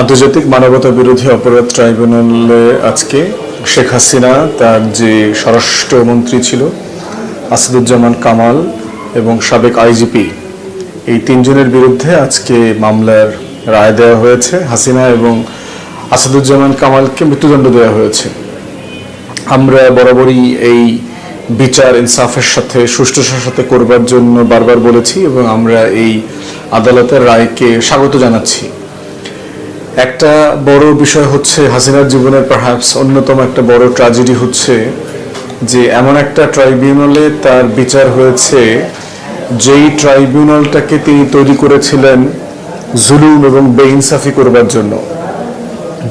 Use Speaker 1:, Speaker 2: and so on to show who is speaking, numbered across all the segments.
Speaker 1: আন্তর্জাতিক মানবতা বিরোধী অপরাধ ট্রাইব্যুনালে আজকে শেখ হাসিনা, তার যে স্বরাষ্ট্রমন্ত্রী ছিল, আসাদুজ্জামান কামাল এবং সাবেক আইজিপি, এই তিনজনের বিরুদ্ধে আজকে মামলার রায় দেওয়া হয়েছে। হাসিনা এবং আসাদুজ্জামান কামালকে মৃত্যুদণ্ড দেওয়া হয়েছে। আমরা বরাবরই এই বিচার ইনসাফের সাথে সুষ্ঠুতার সাথে করবার জন্য বারবার বলেছি এবং আমরা এই আদালতের রায়কে স্বাগত জানাচ্ছি। একটা বড় বিষয় হচ্ছে হাসিনার জীবনের পারহ্যাপস অন্যতম একটা বড় ট্র্যাজেডি হচ্ছে যে এমন একটা ট্রাইব্যুনালে তার বিচার হয়েছে, যেই ট্রাইব্যুনালটাকে তিনি তৈরি করেছিলেন জুলুম এবং বেইনসাফি করবার জন্য।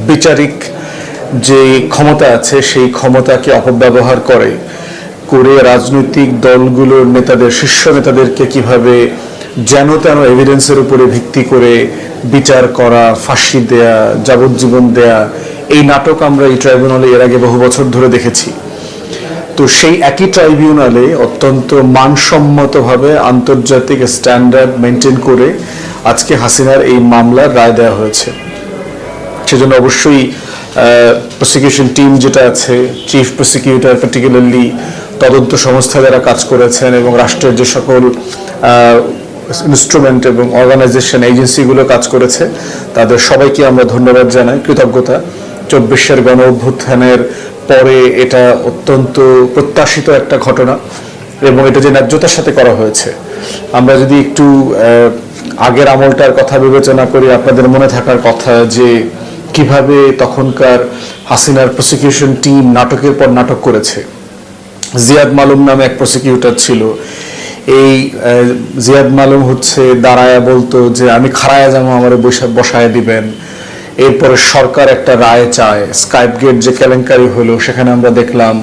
Speaker 1: বিচারিক যে ক্ষমতা আছে, সেই ক্ষমতাকে অপব্যবহার করে করে রাজনৈতিক দলগুলোর নেতাদের, শীর্ষ নেতাদেরকে কীভাবে যেন তেন এভিডেন্সের উপরে ভিত্তি করে বিচার করা, ফাঁসি দেয়া, যাবজ্জীবন দেয়া, এই নাটক আমরা এই ট্রাইব্যুনালে এর আগে বহু বছর ধরে দেখেছি। তো সেই একই ট্রাইব্যুনালে অত্যন্ত মানসম্মতভাবে আন্তর্জাতিক স্ট্যান্ডার্ড মেনটেন করে আজকে হাসিনার এই মামলার রায় দেওয়া হয়েছে। সেজন্য অবশ্যই প্রসিকিউশন টিম যেটা আছে চিফ প্রসিকিউটর পার্টিকুলারলি তদন্ত সংস্থা যারা কাজ করেছেন এবং রাষ্ট্রের যে সকল ইনস্ট্রুমেন্ট এবং অর্গানাইজেশন এজেন্সিগুলো কাজ করেছে। তাদের সবাইকে আমরা ধন্যবাদ জানাই। কৃতজ্ঞতা। চব্বিশের গণ অভ্যুত্থানের পরে এটা অত্যন্ত প্রত্যাশিত একটা ঘটনা এবং এটা যে ন্যায্যতার সাথে করা হয়েছে। আমরা যদি একটু আগের আমলটার কথা বিবেচনা করি, আপনাদের মনে থাকার কথা যে কীভাবে তখনকার হাসিনার প্রসিকিউশন টিম নাটকের পর নাটক করেছে। জিয়াদ মালুম নামে এক প্রসিকিউটর ছিল। এই জিয়াদ মালুম হচ্ছে দাঁড়ায়া বলতো যে আমি খাড়ায়া যাব, আমার বসায় দিবেন। এরপরে সরকার একটা রায় চায় স্কাইপ গেট যে কেলেঙ্কারি হলো, সেখানে আমরা দেখলাম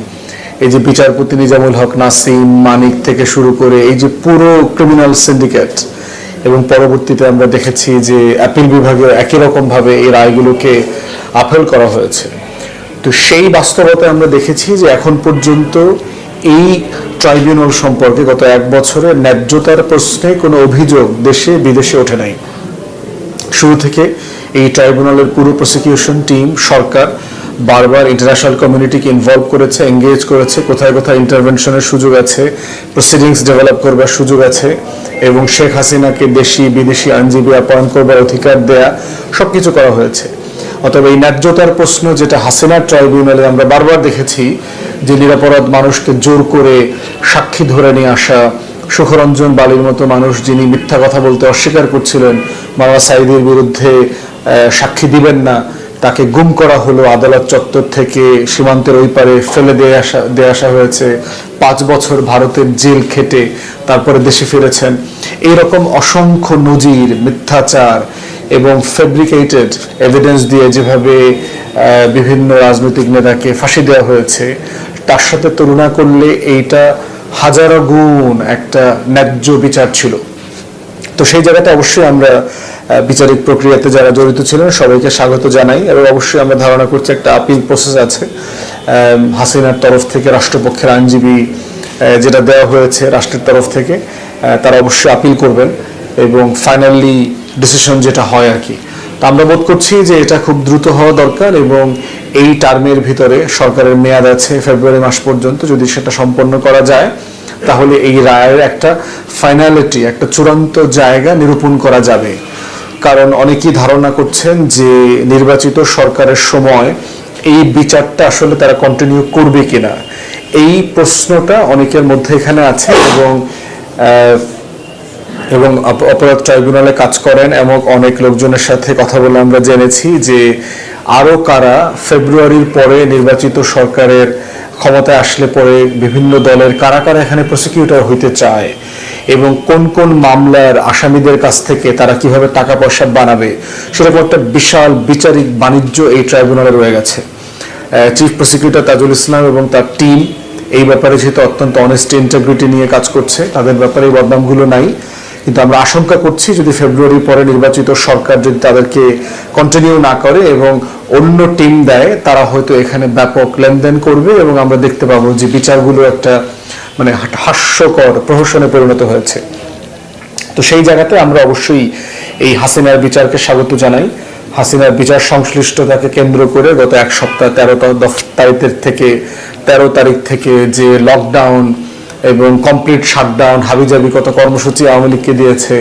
Speaker 1: এই যে বিচারপতি নিজামুল হক, নাসিম, মানিক থেকে শুরু করে এই যে পুরো ক্রিমিনাল সিন্ডিকেট এবং পরবর্তীতে আমরা দেখেছি যে অ্যাপিল বিভাগে একই রকম ভাবে এই রায়গুলোকে আপেল করা হয়েছে। তো সেই বাস্তবতায় আমরা দেখেছি যে এখন পর্যন্ত এই ট্রাইব্যুনাল সম্পর্কে গত এক বছরে ন্যায্যতার প্রশ্নে কোনো অভিযোগ দেশে, বিদেশে ওঠে নাই। শুরু থেকে এই ট্রাইব্যুনালের পুরো প্রসিকিউশন টিম সরকার, বারবার ইন্টারন্যাশনাল কমিউনিটিকে ইনভলভ করেছে এঙ্গেজ করেছে, কোথায় কোথায় ইন্টারভেনশনের সুযোগ আছে প্রসিডিংস ডেভেলপ করবার সুযোগ আছে, এবং শেখ হাসিনাকে দেশি, বিদেশি আইনজীবী অ্যাপয়েন্ট করবার অধিকার দেয়া, সবকিছু করা হয়েছে। অতএব এই ন্যায্যতার প্রশ্ন যেটা হাসিনা ট্রাইব্যুনালে আমরা বারবার দেখেছি যে নিরাপরাধ মানুষকে জোর করে সাক্ষী ধরে নিয়ে আসা, সুখরঞ্জন বালির মতো মানুষ যিনি মিথ্যা কথা বলতে অস্বীকার করছিলেন মামা সাইদের বিরুদ্ধে সাক্ষী দিবেন না, তাকে গুম করা হলো, আদালত চত্বর থেকে সীমান্তের ওই পারে ফেলে দিয়ে আসা দিয়ে আসা হয়েছে। পাঁচ বছর ভারতের জেল খেটে তারপরে দেশে ফিরেছেন। এইরকম অসংখ্য নজির, মিথ্যাচার এবং ফেব্রিকেটেড এভিডেন্স দিয়ে যেভাবে বিভিন্ন রাজনৈতিক নেতাকে ফাঁসি দেওয়া হয়েছে তার সাথে তুলনা করলে এইটা হাজারো গুণ একটা ন্যায্য বিচার ছিল। তো সেই জায়গাতে অবশ্যই আমরা বিচারিক প্রক্রিয়াতে যারা জড়িত ছিলেন সবাইকে স্বাগত জানাই এবং অবশ্যই আমরা ধারণা করছি একটা আপিল প্রসেস আছে। হাসিনার তরফ থেকে রাষ্ট্রপক্ষের আইনজীবী যেটা দেওয়া হয়েছে রাষ্ট্রের তরফ থেকে তারা অবশ্যই আপিল করবেন এবং ফাইনালি ডিসিশন যেটা হয় আর কি। তো আমরা বোধ করছি যে এটা খুব দ্রুত হওয়া দরকার এবং এই টার্মের ভিতরে সরকারের মেয়াদ আছে ফেব্রুয়ারি মাস পর্যন্ত। যদি সেটা সম্পন্ন করা যায়, তাহলে এই রায়ের একটা ফাইনালিটি একটা চূড়ান্ত জায়গা নিরূপণ করা যাবে। কারণ অনেকেই ধারণা করছেন যে নির্বাচিত সরকারের সময় এই বিচারটা আসলে তারা কন্টিনিউ করবে কিনা। এই প্রশ্নটা অনেকের মধ্যে এখানে আছে এবং এবং অপরাধ ট্রাইব্যুনালে কাজ করেন এবং অনেক লোকজনের সাথে কথা বলে আমরা জেনেছি যে আরও কারা ফেব্রুয়ারির পরে নির্বাচিত সরকারের ক্ষমতায় আসলে পরে বিভিন্ন দলের কারা কারা এখানে প্রসিকিউটর হইতে চায় এবং কোন কোন মামলার আসামিদের কাছ থেকে তারা কীভাবে টাকা পয়সা বানাবে সেরকম একটা বিশাল বিচারিক বাণিজ্য এই ট্রাইব্যুনালে রয়ে গেছে। চিফ প্রসিকিউটর তাজুল ইসলাম এবং তার টিম এই ব্যাপারে যেহেতু অত্যন্ত অনেস্টি ইন্টাগ্রিটি নিয়ে কাজ করছে, তাদের ব্যাপারে এই বদনামগুলো নাই। কিন্তু আমরা আশঙ্কা করছি যদি ফেব্রুয়ারি পরে নির্বাচিত সরকার যদি তাদেরকে কন্টিনিউ না করে এবং অন্য টিম দেয়, তারা হয়তো এখানে ব্যাপক লেনদেন করবে এবং আমরা দেখতে পাবো যে বিচারগুলো একটা মানে হাস্যকর প্রহসনে পরিণত হয়েছে। তো সেই জায়গাতে আমরা অবশ্যই এই হাসিনার বিচারকে স্বাগত জানাই। হাসিনার বিচার সংশ্লিষ্টতাকে কেন্দ্র করে গত এক সপ্তাহ তেরো তারিখের থেকে তেরো তারিখ থেকে যে লকডাউন এবং কমপ্লিট শাটডাউন হাবিজাবি কত কর্মসূচি আওয়ামী লীগকে দিয়েছে।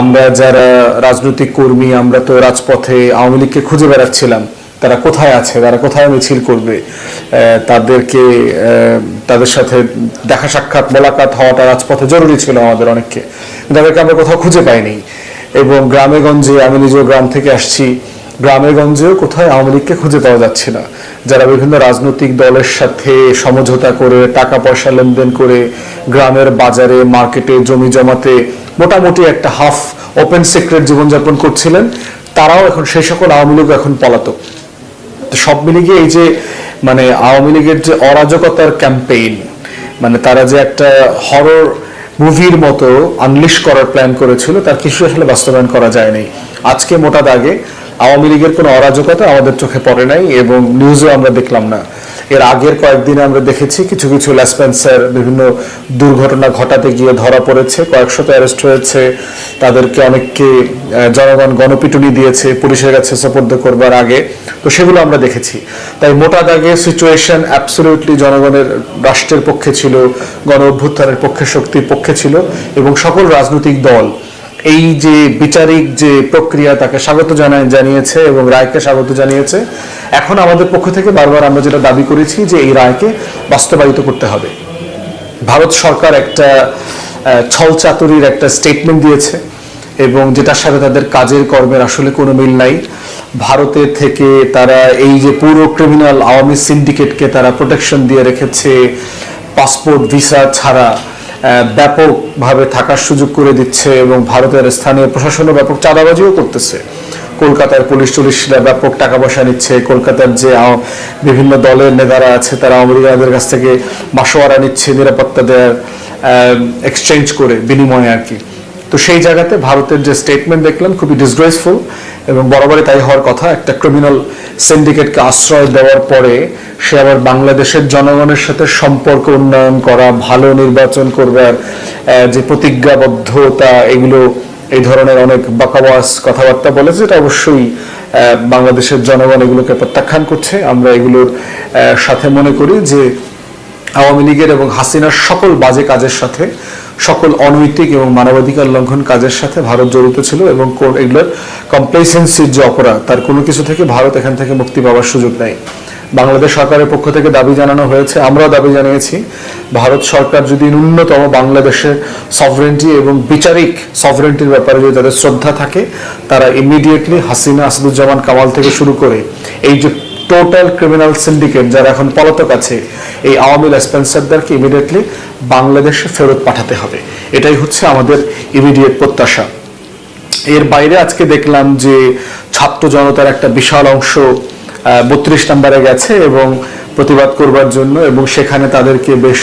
Speaker 1: আমরা যারা রাজনৈতিক কর্মী, আমরা তো রাজপথে আওয়ামী লীগকে খুঁজে বেড়াচ্ছিলাম। তারা কোথায় আছে? তারা কোথায় মিছিল করবে? তাদেরকে তাদের সাথে দেখা সাক্ষাৎ, মোলাকাত হওয়াটা রাজপথে জরুরি ছিল আমাদের অনেককে। তাদেরকে আমরা কোথাও খুঁজে পাইনি। এবং গ্রামে গঞ্জে, আমি নিজেও গ্রাম থেকে আসছি, গ্রামে গঞ্জেও কোথায় আওয়ামী লীগকে খুঁজে পাওয়া যাচ্ছে না। যারা বিভিন্ন রাজনৈতিক দলের সাথে সমঝোতা করে টাকা পয়সা লেনদেন করে গ্রামের বাজারে, মার্কেটে জমি জমাতে মোটামুটি একটা হাফ ওপেন সিক্রেট জীবনযাপন করছিলেন, তারাও এখন সেই সকল আওয়ামী লীগ এখন পলাতক। সব মিলে গিয়ে এই যে মানে আওয়ামী লীগের যে অরাজকতার ক্যাম্পেইন মানে তারা যে একটা হরর মুভির মতো আনলিশ করার প্ল্যান করেছিল, তার কিছু আসলে বাস্তবায়ন করা যায়নি। আজকে মোটা দাগে আওয়ামী লীগের কোনো অরাজকতা আমাদের চোখে পড়ে নাই এবং নিউজও আমরা দেখলাম না। এর আগের কয়েকদিনে আমরা দেখেছি কিছু কিছু ল্যাসপেন্সার বিভিন্ন দুর্ঘটনা ঘটাতে গিয়ে ধরা পড়েছে, কয়েকশত অ্যারেস্ট হয়েছে, তাদেরকে অনেককে জনগণ গণপিটুনি দিয়েছে, পুলিশের কাছে সোপর্দ করবার আগে। তো সেগুলো আমরা দেখেছি। তাই মোটা দাগে সিচুয়েশন অ্যাবসলিউটলি জনগণের, রাষ্ট্রের পক্ষে ছিল গণ অভ্যুত্থানের পক্ষে, শক্তির পক্ষে ছিল এবং সকল রাজনৈতিক দল এই যে বিচারিক যে প্রক্রিয়া তাকে স্বাগত জানায় জানিয়েছে এবং রায়কে স্বাগত জানিয়েছে এখন আমাদের পক্ষ থেকে বারবার আমরা যেটা দাবি করেছি যে এই রায়কে বাস্তবায়িত করতে হবে। ভারত সরকার একটা আহ, ছলচাতুরির একটা স্টেটমেন্ট দিয়েছে এবং যেটার সাথে তাদের কাজের কর্মের আসলে কোনো মিল নাই। ভারতের থেকে তারা এই যে পুরো ক্রিমিনাল আওয়ামী সিন্ডিকেটকে তারা প্রোটেকশন দিয়ে রেখেছে পাসপোর্ট ভিসা ছাড়া ব্যাপকভাবে থাকার সুযোগ করে দিচ্ছে এবং ভারতের স্থানীয় প্রশাসনও ব্যাপক চাঁদাবাজিও করতেছে। কলকাতার পুলিশ টুলিশরা ব্যাপক টাকা পয়সা নিচ্ছে। কলকাতার যে বিভিন্ন দলের নেতারা আছে, তারা আমেরিকানদের কাছ থেকে মাসোয়ারা নিচ্ছে নিরাপত্তা দেওয়ার এক্সচেঞ্জ করে বিনিময়ে আর কি। তো সেই জায়গাতে ভারতের যে স্টেটমেন্ট দেখলাম, খুবই ডিসগ্রেসফুল এবং বরাবরই তাই হওয়ার কথা। একটা ক্রিমিনাল সিন্ডিকেটকে আশ্রয় দেওয়ার পরে সে আবার বাংলাদেশের জনগণের সাথে সম্পর্ক উন্নয়ন করা, ভালো নির্বাচন করবার যে প্রতিজ্ঞাবদ্ধতা, এগুলো এই ধরনের অনেক বাকাবাস কথাবার্তা বলেছে, এটা অবশ্যই বাংলাদেশের জনগণ এগুলোকে প্রত্যাখ্যান করছে। আমরা এগুলোর সাথে মনে করি যে আওয়ামী লীগের এবং হাসিনার সকল বাজে কাজের সাথে সকল অনৈতিক এবং মানবাধিকার লঙ্ঘন কাজের সাথে ভারত জড়িত ছিল এবং এগুলোর কমপ্লেসেন্সির যে অপরাধ, তার কোনো কিছু থেকে ভারত এখান থেকে মুক্তি পাওয়ার সুযোগ নেই। বাংলাদেশ সরকারের পক্ষ থেকে দাবি জানানো হয়েছে, আমরাও দাবি জানিয়েছি, ভারত সরকার যদি ন্যূনতম বাংলাদেশের সভরেন্টি এবং বিচারিক সভরেন্টির ব্যাপারে যদি তাদের শ্রদ্ধা থাকে, তারা ইমিডিয়েটলি হাসিনা, আসাদুজ্জামান, কামাল থেকে শুরু করে এই যে টোটাল ক্রিমিনাল সিন্ডিকেট যারা এখন পলাতক আছে, এই আওয়ামী লেসপেন্সারদেরকে ইমিডিয়েটলি বাংলাদেশে ফেরত পাঠাতে হবে। এটাই হচ্ছে আমাদের ইমিডিয়েট প্রত্যাশা। এর বাইরে আজকে দেখলাম যে ছাত্র জনতার একটা বিশাল অংশ বত্রিশ নম্বরে গেছে এবং প্রতিবাদ করবার জন্য এবং সেখানে তাদেরকে বেশ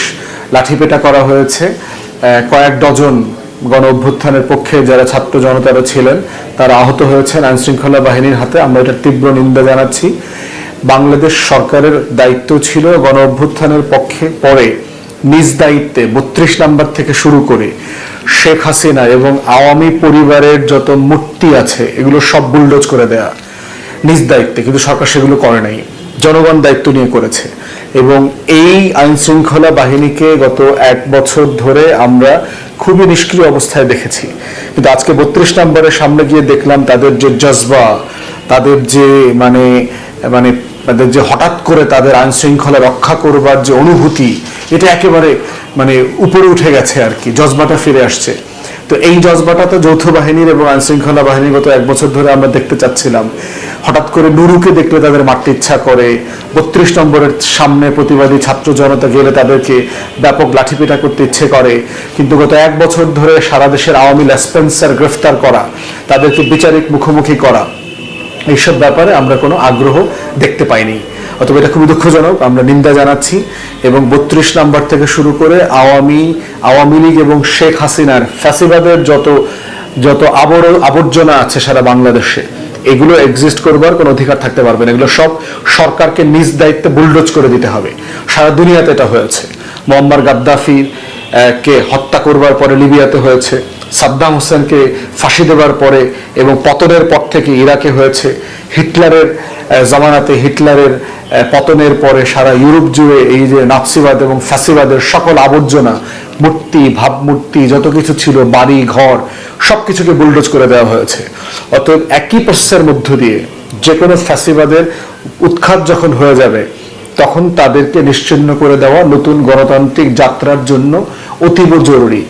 Speaker 1: লাঠিপেটা করা হয়েছে। কয়েক ডজন গণ অভ্যুত্থানের পক্ষে যারা ছাত্র জনতারা ছিলেন, তারা আহত হয়েছেন আইন শৃঙ্খলা বাহিনীর হাতে। আমরা এটা তীব্র নিন্দা জানাচ্ছি। বাংলাদেশ সরকারের দায়িত্ব ছিল গণ অভ্যুত্থানের পক্ষে পরে নিজ দায়িত্বে বত্রিশ নাম্বার থেকে শুরু করে শেখ হাসিনা এবং আওয়ামী পরিবারের যত মূর্তি আছে, এগুলো সব বুলডোজ করে দেয়া নিজ দায়িত্বে, কিন্তু সরকার সেগুলো করে নাই। জনগণ দায়িত্ব নিয়ে করেছে। এবং এই আইন শৃঙ্খলা বাহিনীকে গত এক বছর ধরে আমরা খুবই নিষ্ক্রিয় অবস্থায় দেখেছি। কিন্তু আজকে বত্রিশ নম্বরের সামনে গিয়ে দেখলাম তাদের যে জজবা, তাদের যে মানে মানে তাদের যে হঠাৎ করে তাদের আইন শৃঙ্খলা রক্ষা করবার যে অনুভূতি, এটা একেবারে মানে উপরে উঠে গেছে আর কি, জজবাটা ফিরে আসছে। তো এই জজবাটা তো যৌথ বাহিনীর এবং আইন শৃঙ্খলা বাহিনীর গত এক বছর ধরে আমরা দেখতে চাচ্ছিলাম। হঠাৎ করে নুরুকে দেখলে তাদের মারতে ইচ্ছা করে, বত্রিশ নম্বরের সামনে প্রতিবাদী ছাত্র জনতা গেলে তাদেরকে ব্যাপক লাঠিপেটা করতে ইচ্ছে করে। কিন্তু গত এক বছর ধরে সারা দেশের আওয়ামী লেসপেন্সার গ্রেফতার করা, তাদেরকে বিচারিক মুখোমুখি করা এইসব ব্যাপারে আমরা কোনো আগ্রহ দেখতে পাইনি। অথবা এটা খুবই দুঃখজনক, আমরা নিন্দা জানাচ্ছি এবং বত্রিশ নাম্বার থেকে শুরু করে আওয়ামী আওয়ামী লীগ এবং শেখ হাসিনার ফ্যাসিবাদের যত যত আবর, আবর্জনা আছে সারা বাংলাদেশে, এগুলো এক্সিস্ট করবার কোনো অধিকার থাকতে পারবে না। এগুলো সব সরকারকে নিজ দায়িত্বে বুলডোজ করে দিতে হবে। সারা দুনিয়াতে এটা হয়েছে। মোহাম্মদ গাদ্দাফির কে হত্যা করবার পরে লিবিয়াতে হয়েছে। সাদ্দাম হোসেনকে ফাঁসি দেওয়ার পরে এবং পতনের পর থেকে ইরাকে হয়েছে হিটলারের জামানাতে হিটলারের পতনের পরে সারা ইউরোপ জুড়ে এই যে নাৎসিবাদ এবং ফ্যাসিবাদের সকল আবর্জনা, মূর্তি, ভাবমূর্তি, যত কিছু ছিল, বাড়ি, ঘর, সবকিছুকে বুলডোজ করে দেওয়া হয়েছে। অতএব একই প্রসেসের মধ্য দিয়ে যে কোনো ফ্যাসিবাদের উৎখাত যখন হয়ে যাবে, তখন তাদেরকে নিশ্চিহ্ন করে দেওয়া নতুন গণতান্ত্রিক যাত্রার জন্য অতীব জরুরি।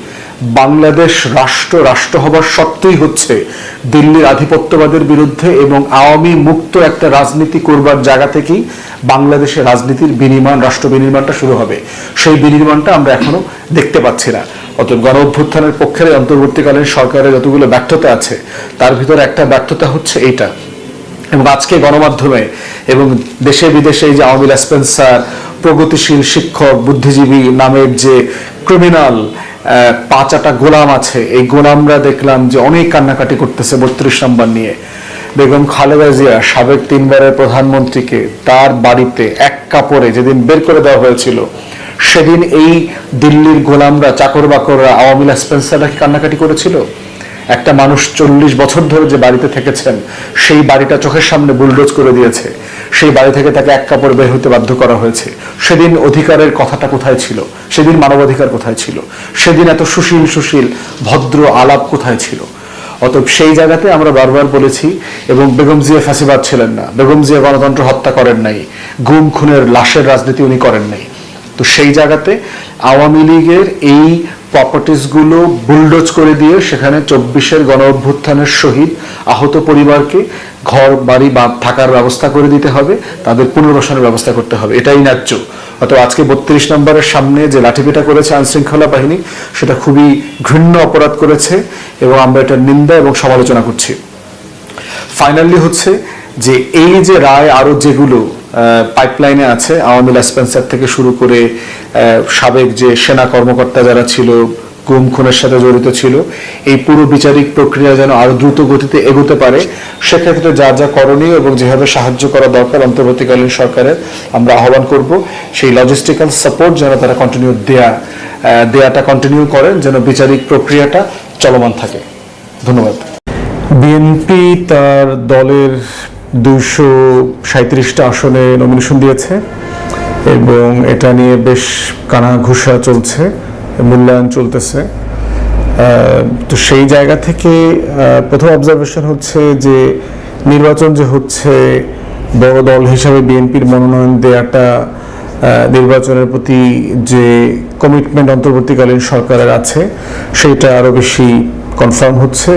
Speaker 1: বাংলাদেশ রাষ্ট্র রাষ্ট্র হবার সত্ত্বেই হচ্ছে দিল্লির আধিপত্যবাদের বিরুদ্ধে এবং আওয়ামী মুক্ত একটা রাজনীতি করবার জায়গা থেকেই বাংলাদেশের রাজনীতির বিনির্মাণ, রাষ্ট্র বিনির্মাণটা শুরু হবে। সেই বিনির্মাণটা আমরা এখনও দেখতে পাচ্ছি না। অতএব গণ অভ্যুত্থানের পক্ষের অন্তর্বর্তীকালীন সরকারের যতগুলো ব্যর্থতা আছে, তার ভিতরে একটা ব্যর্থতা হচ্ছে এইটা। এবং আজকে গণমাধ্যমে এবং দেশে বিদেশে যে আওয়ামী লীগ স্পেন্সার প্রগতিশীল শিক্ষক, বুদ্ধিজীবী নামের যে ক্রিমিনাল পাঁচাটা গোলাম আছে। এই গোলামরা দেখলাম যে অনেক কান্নাকাটি করতেছে বত্রিশ নম্বর নিয়ে। বেগম খালেদা জিয়া, সাবেক তিনবারের প্রধানমন্ত্রীকে তার বাড়িতে এক কাপড়ে যেদিন বের করে দেওয়া হয়েছিল, সেদিন এই দিল্লির গোলামরা চাকর বাকররা আওয়ামী লীগ স্পেন্সাররা কি কান্নাকাটি করেছিল? একটা মানুষ চল্লিশ বছর ধরে যে বাড়িতে থেকেছেন, সেই বাড়িটা চোখের সামনে বুলডোজ করে দিয়েছে। সেই বাড়ি থেকে তাকে এক কাপড় বের হতে বাধ্য করা হয়েছে। সেদিন অধিকারের কথাটা কোথায় ছিল? সেদিন মানবাধিকার কোথায় ছিল? সেদিন এত সুশীল সুশীল, ভদ্র আলাপ কোথায় ছিল? অতএব সেই জায়গাতে আমরা বারবার বলেছি, এবং বেগম জিয়া ফাঁসিবাদ ছিলেন না, বেগম জিয়া গণতন্ত্র হত্যা করেন নাই, গুম, খুনের লাশের রাজনীতি উনি করেন নাই। তো সেই জায়গাতে আওয়ামী লীগের এই প্রপার্টিসগুলো বুলডোজ করে দিয়ে সেখানে চব্বিশের গণ অভ্যুত্থানের সহিত আহত পরিবারকে ঘর, বাড়ি বা থাকার ব্যবস্থা করে দিতে হবে। তাদের পুনর্বাসনের ব্যবস্থা করতে হবে। এটাই ন্যায্য। অথবা আজকে বত্রিশ নম্বরের সামনে যে লাঠিপেটা করেছে আইনশৃঙ্খলা বাহিনী, সেটা খুবই ঘৃণ্য অপরাধ করেছে এবং আমরা এটার নিন্দা এবং সমালোচনা করছি। ফাইনালি হচ্ছে যে এই যে রায় আরও যেগুলো পাইপলাইনে আছে। আওয়ামী লীগ স্পেন্সার থেকে শুরু করে সাবেক যে সেনা কর্মকর্তা যারা ছিল, গুম খুনের সাথে জড়িত ছিল, এই পুরো বিচারিক প্রক্রিয়া যেন আরও দ্রুত গতিতে এগোতে পারে, সেক্ষেত্রে যা যা করণীয় এবং যেভাবে সাহায্য করা দরকার অন্তর্বর্তীকালীন সরকারের, আমরা আহ্বান করব। সেই লজিস্টিক্যাল সাপোর্ট যেন তারা কন্টিনিউ দেয়া দেয়াটা কন্টিনিউ করেন, যেন বিচারিক প্রক্রিয়াটা চলমান থাকে। ধন্যবাদ। বিএনপি তার দলের দুইশো সাঁত্রিশটা আসনে নমিনেশন দিয়েছে এবং এটা নিয়ে বেশ কানা ঘুষা চলছে, মূল্যায়ন চলতেছে। তো সেই জায়গা থেকে প্রথম অবজারভেশন হচ্ছে যে নির্বাচন যে হচ্ছে, বড় দল হিসাবে বিএনপির মনোনয়ন দেওয়াটা নির্বাচনের প্রতি যে কমিটমেন্ট অন্তর্বর্তীকালীন সরকারের আছে সেটা আরও বেশি কনফার্ম হচ্ছে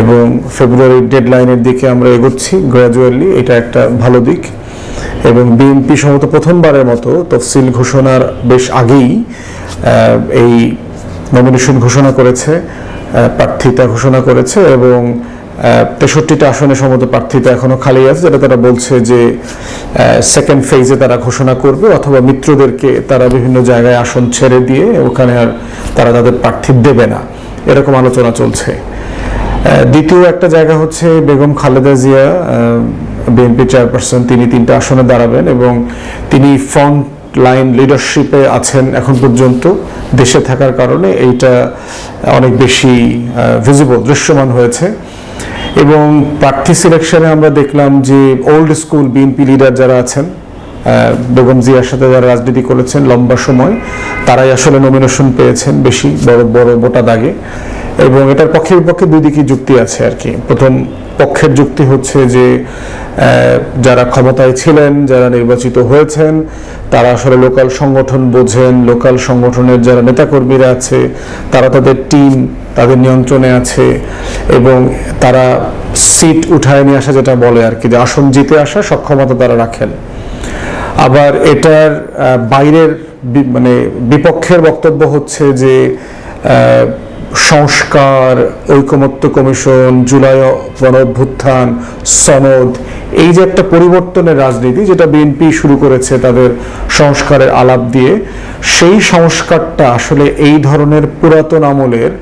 Speaker 1: এবং ফেব্রুয়ারির ডেডলাইনের দিকে আমরা এগোচ্ছি গ্র্যাজুয়ালি এটা একটা ভালো দিক এবং বিএনপি সম্ভবত প্রথমবারের মতো তফসিল ঘোষণার বেশ আগেই এই নমিনেশন ঘোষণা করেছে প্রার্থিতা ঘোষণা করেছে এবং তেষট্টিটা আসনে সম্ভবত প্রার্থিতা এখনও খালি আছে যেটা তারা বলছে যে সেকেন্ড ফেজে তারা ঘোষণা করবে অথবা মিত্রদেরকে তারা বিভিন্ন জায়গায় আসন ছেড়ে দিয়ে ওখানে আর তারা তাদের প্রার্থী দেবে না। এরকম আলোচনা চলছে। দ্বিতীয় একটা জায়গা হচ্ছে বেগম খালেদা জিয়া বিএনপি চেয়ারপারসন, তিনি তিনটা আসনে দাঁড়াবেন এবং তিনি ফ্রন্ট লাইন লিডারশিপে আছেন এখন পর্যন্ত। দেশে থাকার কারণে এইটা অনেক বেশি ভিজিবল দৃশ্যমান হয়েছে। এবং প্রার্থী সিলেকশনে আমরা দেখলাম যে ওল্ড স্কুল বিএনপি লিডার যারা আছেন বেগম জিয়ার সাথে যারা রাজনীতি করেছেন লম্বা সময়, তারাই আসলে নমিনেশন পেয়েছেন বেশি বড় বড় মোটা দাগে। এবং এটার পক্ষের পক্ষে দুই দিকই যুক্তি আছে আর কি। প্রথম পক্ষের যুক্তি হচ্ছে যে যারা ক্ষমতায় ছিলেন, যারা নির্বাচিত হয়েছেন, তারা আসলে লোকাল সংগঠন বোঝেন, লোকাল সংগঠনের যারা নেতাকর্মীরা আছে, তারা তাদের টিম তাদের নিয়ন্ত্রণে আছে, এবং তারা সিট উঠায় নিয়ে আসা যেটা বলে আর কি, যে আসন জিতে আসা সক্ষমতা তারা রাখেন। আবার এটার বাইরের মানে বিপক্ষের বক্তব্য হচ্ছে যে সংস্কার, ঐকমত্য কমিশন, জুলাই গণ অভ্যুত্থান সনদ, এই যে একটা পরিবর্তনের রাজনীতি যেটা বিএনপি শুরু করেছে তাদের সংস্কারের আলাপ দিয়ে, সেই সংস্কারটা আসলে এই ধরনের পুরাতন আমলের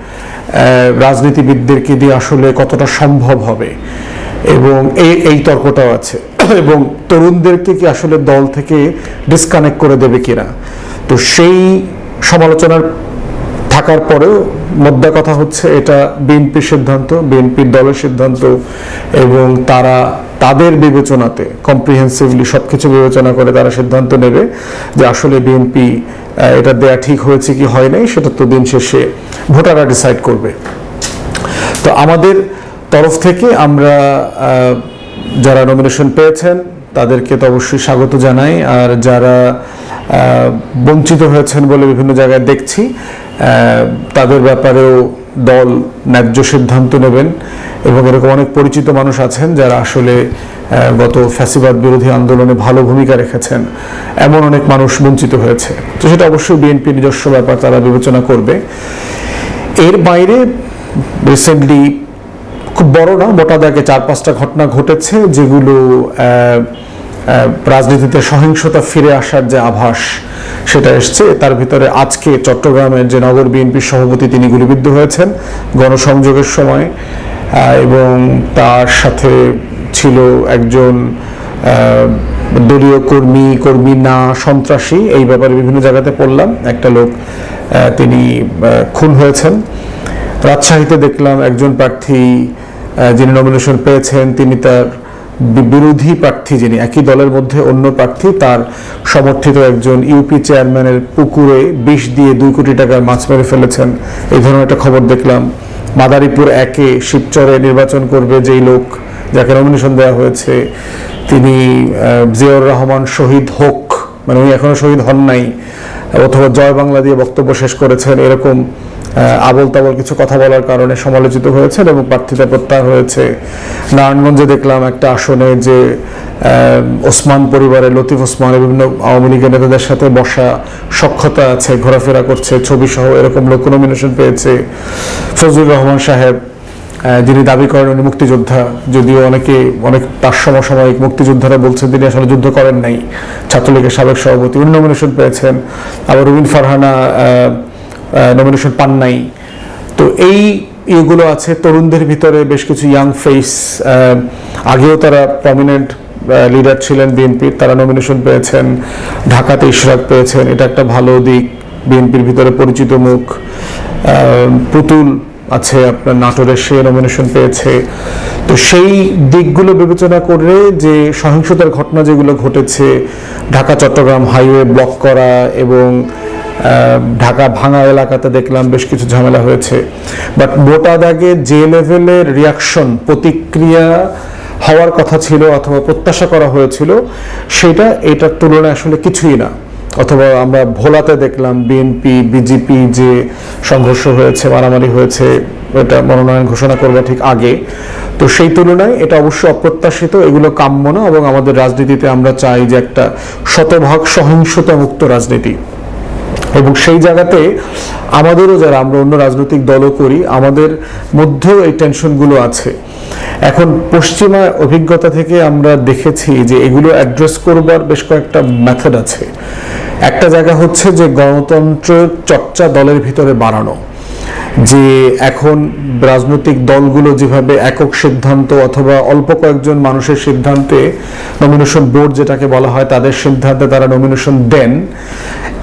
Speaker 1: রাজনীতিবিদদেরকে দিয়ে আসলে কতটা সম্ভব হবে? এবং এই এই তর্কটাও আছে। এবং তরুণদেরকে কি আসলে দল থেকে ডিসকানেক্ট করে দেবে কিনা? তো সেই সমালোচনার থাকার পরেও মোদ্দা কথা হচ্ছে, এটা বিএনপির সিদ্ধান্ত, বিএনপির দলের সিদ্ধান্ত, এবং তারা তাদের বিবেচনাতে কম্প্রিহেন্সিভলি সব কিছু বিবেচনা করে তারা সিদ্ধান্ত নেবে যে আসলে বিএনপি এটা দেয়া ঠিক হয়েছে কি হয় নাই, সেটা তো দিন শেষে ভোটাররা ডিসাইড করবে। তো আমাদের তরফ থেকে আমরা যারা নমিনেশন পেয়েছেন, তাদেরকে তো অবশ্যই স্বাগত জানাই। আর যারা বঞ্চিত হয়েছেন বলে বিভিন্ন জায়গায় দেখছি তাদের ব্যাপারেও দল ন্যায্য সিদ্ধান্ত নেবেন এবং এরকম অনেক পরিচিত মানুষ আছেন যারা আসলে গত ফ্যাসিবাদ বিরোধী আন্দোলনে ভালো ভূমিকা রেখেছেন। এমন অনেক মানুষ বঞ্চিত হয়েছে। তো সেটা অবশ্যই বিএনপি নিজস্ব ব্যাপার, তারা বিবেচনা করবে। এর বাইরে রিসেন্টলি খুব বড় না, মোটা দাগে চার পাঁচটা ঘটনা ঘটেছে যেগুলো রাজনীতিতে সহিংসতা ফিরে আসার যে আভাস সেটা এসছে। তার ভিতরে আজকে চট্টগ্রামের যে নগর বিএনপির সভাপতি তিনি গুলিবিদ্ধ হয়েছেন গণসংযোগের সময় এবং তার সাথে ছিল একজন দলীয় কর্মী কর্মী না, সন্ত্রাসী। এই ব্যাপারে বিভিন্ন জায়গাতে পড়লাম। একটা লোক তিনি খুন হয়েছেন। রাজশাহীতে দেখলাম একজন প্রার্থী যিনি নমিনেশন পেয়েছেন, তিনি তার বিরোধী প্রার্থী যিনি, একই দলের মধ্যে অন্য প্রার্থী, তার সমর্থিত একজন ইউপি চেয়ারম্যানের পুকুরে বিষ দিয়ে দুই কোটি টাকার মাছ মেরে ফেলেছেন। এই ধরনের একটা খবর দেখলাম। মাদারীপুর একে শিবচরে নির্বাচন করবে যেই লোক যাকে নমিনেশন দেওয়া হয়েছে, তিনি জিয়াউর রহমান শহীদ হোক মানে উনি এখনও শহীদ হন নাই, অথবা জয় বাংলা দিয়ে বক্তব্য শেষ করেছেন, এরকম আবল তাবল কিছু কথা বলার কারণে সমালোচিত হয়েছেন এবং প্রার্থিতা প্রত্যাহার হয়েছে। নারায়ণগঞ্জে দেখলাম একটা আসনে যে ওসমান পরিবারের লতিফ ওসমান বিভিন্ন আওয়ামী লীগের নেতাদের সাথে বসা সক্ষতা আছে, ঘোরাফেরা করছে, ছবি সহ এরকম লোক নমিনেশন পেয়েছে। ফজলুর রহমান সাহেব যিনি দাবি করেন উনি মুক্তিযোদ্ধা, যদিও অনেকে, অনেক তার সমসাময়িক মুক্তিযোদ্ধারা বলছেন তিনি আসলে যুদ্ধ করেন নাই। ছাত্রলীগের সাবেক সভাপতি উনি নমিনেশন পেয়েছেন। আবার রুবিন ফারহানা নমিনেশন পান নাই। তো এই ইয়েগুলো আছে, তরুণদের ভিতরে বেশ কিছু ইয়াং ফেস আগেও তারা প্রমিনেন্ট লিডার ছিলেন বিএনপির তারা নমিনেশন পেয়েছেন, ঢাকাতে ইশরাক পেয়েছেন, এটা একটা ভালো দিক। বিএনপির ভিতরে পরিচিত মুখ পুতুল আছে আপনার নাটোরের, সে নমিনেশন পেয়েছে। তো সেই দিকগুলো বিবেচনা করে যে সহিংসতার ঘটনা যেগুলো ঘটেছে ঢাকা চট্টগ্রাম হাইওয়ে ব্লক করা এবং ঢাকা ভাঙা এলাকাতে দেখলাম বেশ কিছু ঝামেলা হয়েছে। বাট মোটা দাগে যে লেভেলের রিয়াকশন প্রতিক্রিয়া হওয়ার কথা ছিল অথবা প্রত্যাশা করা হয়েছিল, সেটা এটার তুলনায় আসলে কিছুই না। অথবা আমরা ভোলাতে দেখলাম বিএনপি বিজেপি যে সংঘর্ষ হয়েছে, মারামারি হয়েছে, এটা মনোনয়ন ঘোষণা করবা ঠিক আগে। তো সেই তুলনায় এটা অবশ্যই অপ্রত্যাশিত, এগুলো কাম্য না এবং আমাদের রাজনীতিতে আমরা চাই যে একটা শতভাগ সহিংসতা মুক্ত রাজনীতি। এবং সেই জায়গাতে আমাদেরও যারা, আমরা অন্য রাজনৈতিক দলও করি, আমাদের মধ্যেও এই টেনশনগুলো আছে। এখন পশ্চিমা অভিজ্ঞতা থেকে আমরা দেখেছি যে এগুলো অ্যাড্রেস করবার বেশ কয়েকটা মেথড আছে। একটা জায়গা হচ্ছে যে গণতন্ত্র চর্চা দলের ভিতরে বাড়ানো। যে এখন রাজনৈতিক দলগুলো যেভাবে একক সিদ্ধান্ত অথবা অল্প কয়েকজন মানুষের সিদ্ধান্তে নমিনেশন বোর্ড যেটাকে বলা হয়, তাদের সিদ্ধান্তে তারা নমিনেশন দেন।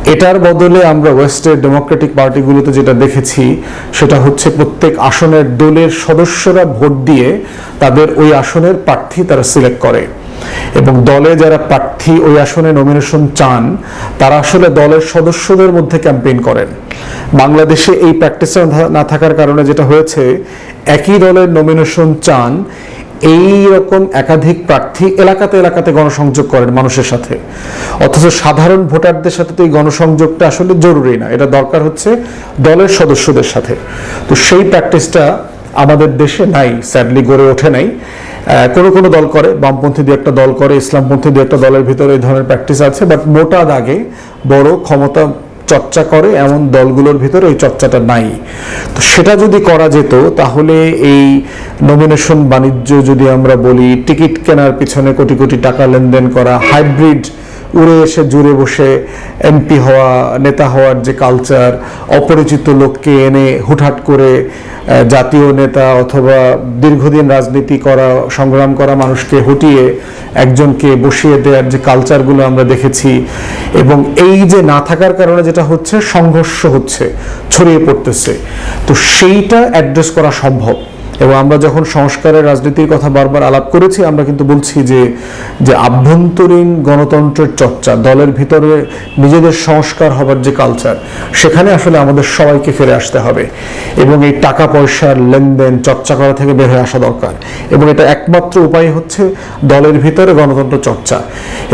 Speaker 1: এটার বদলে আমরা ওয়েস্টের ডেমোক্রেটিক পার্টিগুলোতে যেটা দেখেছি, সেটা হচ্ছে প্রত্যেক আসনের দলের সদস্যরা ভোট দিয়ে তাদের ওই আসনের প্রার্থী তারা সিলেক্ট করে। এবং দলে যারা প্রার্থী ওই আসনে নমিনেশন চান, তারা আসলে দলের সদস্যদের মধ্যে ক্যাম্পেইন করেন। বাংলাদেশে এই প্র্যাকটিসটা না থাকার কারণে যেটা হয়েছে, একই দলের নমিনেশন চান এই রকম একাধিক প্রার্থী এলাকাতে এলাকাতে গণসংযোগ করেন মানুষের সাথে। অথচ সাধারণ ভোটারদের সাথে তো এই গণসংযোগটা আসলে জরুরি না, এটা দরকার হচ্ছে দলের সদস্যদের সাথে। তো সেই প্র্যাকটিসটা আমাদের দেশে নাই স্যাডলি গড়ে ওঠে নাই। কোনো কোনো দল করে, বামপন্থী দিয়ে একটা দল করে, ইসলামপন্থী দিয়ে একটা দলের ভিতরে এই ধরনের প্র্যাকটিস আছে বাট মোটা দাগে বড় ক্ষমতা চর্চা করে, এমন দলগুলোর ভিতরে ওই চর্চাটা নাই। তো সেটা যদি করা যেত, তাহলে এই নমিনেশন বাণিজ্য যদি আমরা বলি, টিকিট কেনার পিছনে কোটি কোটি টাকা লেনদেন করা হাইব্রিড উড়ে এসে জুড়ে বসে এমপি হওয়া, নেতা হওয়ার যে কালচার অপরিচিত লোককে এনে হুটহাট করে জাতীয় নেতা অথবা দীর্ঘদিন রাজনীতি করা, সংগ্রাম করা মানুষকে হটিয়ে একজনকে বসিয়ে দেওয়ার যে কালচারগুলো আমরা দেখেছি এবং এই যে না থাকার কারণে যেটা হচ্ছে, সংঘর্ষ হচ্ছে, ছড়িয়ে পড়তেছে। তো সেইটা অ্যাড্রেস করা সম্ভব। এবং আমরা যখন সংস্কারের রাজনীতির কথা বারবার আলাপ করেছি, আমরা কিন্তু বলছি যে যে আভ্যন্তরীণ গণতন্ত্রের চর্চা, দলের ভিতরে নিজেদের সংস্কার হবার যে কালচার সেখানে আসলে আমাদের সবাইকে ফিরে আসতে হবে। এবং এই টাকা পয়সার লেনদেন, চর্চা করা থেকে বের হয়ে আসা দরকার। এবং এটা একমাত্র উপায় হচ্ছে দলের ভিতরে গণতন্ত্র চর্চা।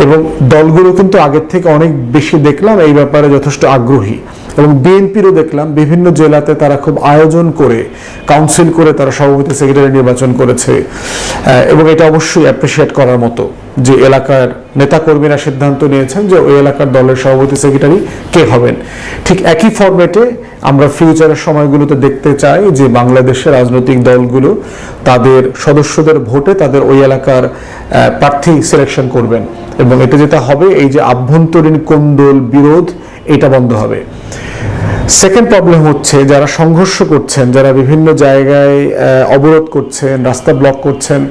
Speaker 1: এবং দলগুলো কিন্তু আগের থেকে অনেক বেশি দেখলাম, এই ব্যাপারে যথেষ্ট আগ্রহী। এবং বিএনপিরও দেখলাম বিভিন্ন জেলাতে তারা খুব আয়োজন করে কাউন্সিল করে তারা সভাপতি সেক্রেটারি নির্বাচন করেছে। এবং এটা অবশ্যই অ্যাপ্রিসিয়েট করার মতো যে এলাকার নেতাকর্মীরা সিদ্ধান্ত নিয়েছেন যে ওই এলাকার দলের সভাপতি সেক্রেটারি কে হবেন। ঠিক একই ফরম্যাটে আমরা ফিউচারের সময়গুলোতে দেখতে চাই যে বাংলাদেশের রাজনৈতিক দলগুলো তাদের সদস্যদের ভোটে তাদের ওই এলাকার প্রার্থী সিলেকশন করবেন। এবং এটা যেটা হবে, এই যে আভ্যন্তরীণ কোন্দল বিরোধ, এটা বন্ধ হবে। সেকেন্ড প্রবলেম হচ্ছে যারা সংঘর্ষ করছেন, যারা বিভিন্ন জায়গায় অবরোধ করছেন, রাস্তা ব্লক করছেন,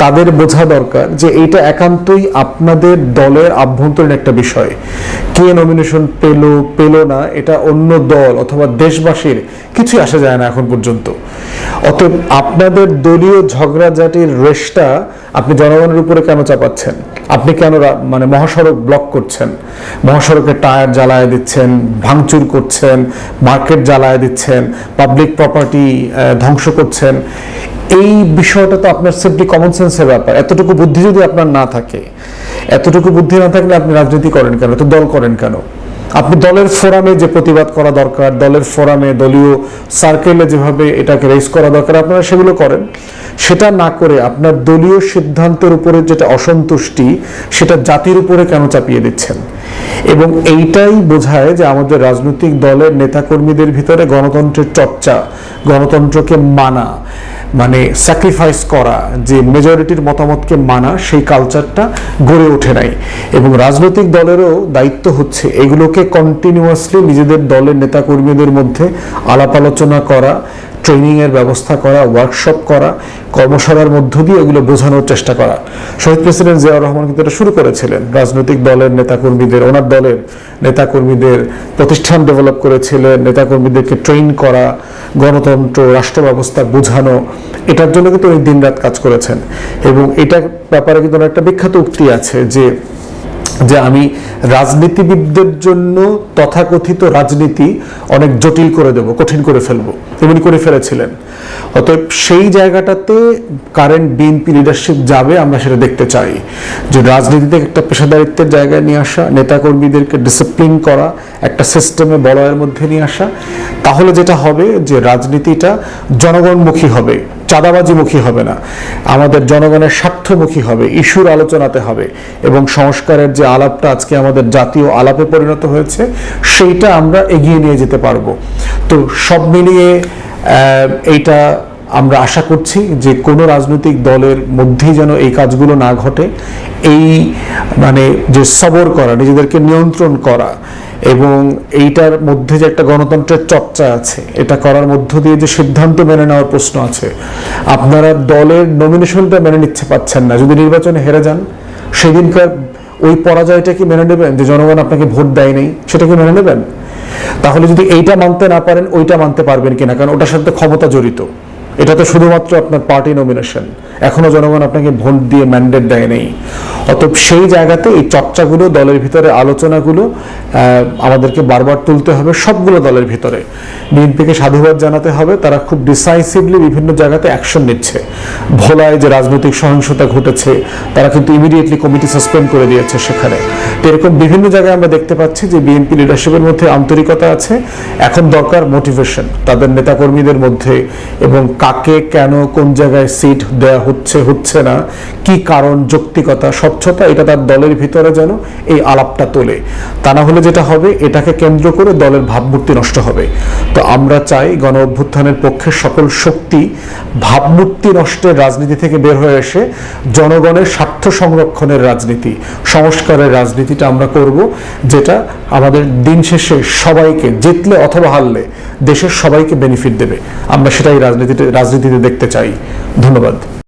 Speaker 1: তাদের বোঝা দরকার যে এইটা একান্তই আপনাদের দলের আভ্যন্তরীণ একটা বিষয়। কে নমিনেশন পেল পেল না, এটা অন্য দল অথবা দেশবাসীর কিছুই আসা যায় না এখন পর্যন্ত। অতএব আপনাদের দলীয় ঝগড়াঝাটির রেশটা আপনি জনগণের উপরে কেন চাপাচ্ছেন? আপনি কেন মানে মহাসড়ক ব্লক করছেন? মহাসড়কে টায়ার জ্বালায় দিচ্ছেন, ভাঙচুর করছেন, মার্কেট জ্বালায় দিচ্ছেন পাবলিক প্রপার্টি ধ্বংস করছেন। এই বিষয়টা তো আপনার সেফটি কমন সেন্সের ব্যাপার। এতটুকু বুদ্ধি যদি আপনার না থাকে, এতটুকু বুদ্ধি না থাকলে আপনি রাজনীতি করেন কেন? তো দল করেন কেন? আপনি দলের ফোরামে যে প্রতিবাদ করা দরকার, দলের ফোরামে, দলীয় সার্কেলে যেভাবে এটাকে রেস করা দরকার, আপনারা সেগুলো করেন। সেটা না করে আপনার দলীয় সিদ্ধান্তের উপরে যেটা অসন্তুষ্টি, সেটা জাতির উপরে কেন চাপিয়ে দিচ্ছেন? এবং এইটাই বোঝায় যে আমাদের রাজনৈতিক দলের নেতাকর্মীদের ভিতরে গণতন্ত্রের চর্চা, গণতন্ত্রকে মানা। মানে স্যাক্রিফাইস করা, যে মেজরিটির মতামতকে মানা, সেই কালচারটা গড়ে ওঠে নাই। এবং রাজনৈতিক দলেরও দায়িত্ব হচ্ছে এগুলোকে কন্টিনিউয়াসলি নিজেদের দলের নেতাকর্মীদের মধ্যে আলাপ আলোচনা করা ট্রেনিং এর ব্যবস্থা করা ওয়ার্কশপ করা, কর্মশালার মধ্য দিয়ে এগুলো বোঝানোর চেষ্টা করা। শহীদ প্রেসিডেন্ট জিয়াউর রহমান কিন্তু এটা শুরু করেছিলেন। রাজনৈতিক দলের নেতাকর্মীদের, ওনার দলের নেতাকর্মীদের প্রতিষ্ঠান ডেভেলপ করেছিলেন, নেতাকর্মীদেরকে ট্রেন করা, গণতন্ত্র, রাষ্ট্র ব্যবস্থা বোঝানো, এটার জন্য কিন্তু উনি দিনরাত কাজ করেছেন। এবং এটার ব্যাপারে কিন্তু একটা বিখ্যাত উক্তি আছে যে যে আমি রাজনীতিবিদদের জন্য তথাকথিত রাজনীতি অনেক জটিল করে দেব, কঠিন করে ফেলব। তেমনি করে ফেলেছিলেন। অতএব সেই জায়গাটাতে কারেন্ট বিএনপি লিডারশিপ যাবে, আমরা সেটা দেখতে চাই। যে রাজনীতিতে একটা পেশাদারিত্বের জায়গায় নিয়ে আসা, নেতাকর্মীদেরকে ডিসিপ্লিন করা, একটা সিস্টেমে বলয়ের মধ্যে নিয়ে আসা, তাহলে যেটা হবে যে রাজনীতিটা জনগণমুখী হবে, চাঁদাবাজিমুখী হবে না। আমাদের জনগণের স্বার্থমুখী হবে, ইস্যুর আলোচনাতে হবে এবং সংস্কারের যে আলাপটা আজকে আমাদের জাতীয় আলাপে পরিণত হয়েছে, সেইটা আমরা এগিয়ে নিয়ে যেতে পারব। তো সব মিলিয়ে এইটা আমরা আশা করছি যে কোনো রাজনৈতিক দলের মধ্যেই যেন এই কাজগুলো না ঘটে। এই মানে যে সবর করা, নিজেদেরকে নিয়ন্ত্রণ করা এবং এইটার মধ্যে যে একটা গণতন্ত্রের চর্চা আছে, এটা করার মধ্য দিয়ে যে সিদ্ধান্ত মেনে নেওয়ার প্রশ্ন আছে, আপনারা দলের নমিনেশনটা মেনে নিচ্ছে পাচ্ছেন না। যদি নির্বাচনে হেরে যান, সেদিনকার ওই পরাজয়টা কি মেনে নেবেন? যে জনগণ আপনাকে ভোট দেয় নেই, সেটা কি মেনে নেবেন? তাহলে যদি এইটা মানতে না পারেন, ওইটা মানতে পারবেন কিনা? কারণ ওটার সাথে ক্ষমতা জড়িত। এটা তো শুধুমাত্র আপনার পার্টি নমিনেশন এখনও জনগণ আপনাকে ভোট দিয়ে ম্যান্ডেট দেয় নেই অতএব সেই জায়গাতে এই চর্চাগুলো, দলের ভিতরে আলোচনাগুলো আমাদেরকে বারবার তুলতে হবে সবগুলো দলের ভিতরে। বিএনপিকে সাধুবাদ জানাতে হবে, তারা খুব ডিসাইসিভলি বিভিন্ন জায়গাতে অ্যাকশন নিচ্ছে। ভোলায় যে রাজনৈতিক সহিংসতা ঘটেছে, তারা কিন্তু ইমিডিয়েটলি কমিটি সাসপেন্ড করে দিয়েছে সেখানে। তো এরকম বিভিন্ন জায়গায় আমরা দেখতে পাচ্ছি যে বিএনপি লিডারশিপের মধ্যে আন্তরিকতা আছে, এখন দরকার মোটিভেশন তাদের নেতাকর্মীদের মধ্যে এবং কাকে কেন, কোন জায়গায় সিট দেয়া হচ্ছে হচ্ছে না, কি কারণ, যৌক্তিকতা, স্বচ্ছতা, এটা তার দলের ভিতরে যেন এই আলাপটা তোলে। তা না হলে যেটা হবে, এটাকে কেন্দ্র করে দলের ভাবমূর্তি নষ্ট হবে। তো আমরা চাই গণ অভ্যুত্থানের পক্ষে সকল শক্তি ভাবমূর্তি নষ্টের রাজনীতি থেকে বের হয়ে এসে জনগণের স্বার্থ সংরক্ষণের রাজনীতি, সংস্কারের রাজনীতিটা আমরা করব, যেটা আমাদের দিন শেষে সবাইকে জিতলে অথবা হারলে দেশের সবাইকে বেনিফিট দেবে। আমরা সেটাই রাজনীতিতে রাজনীতিতে দেখতে চাই। ধন্যবাদ।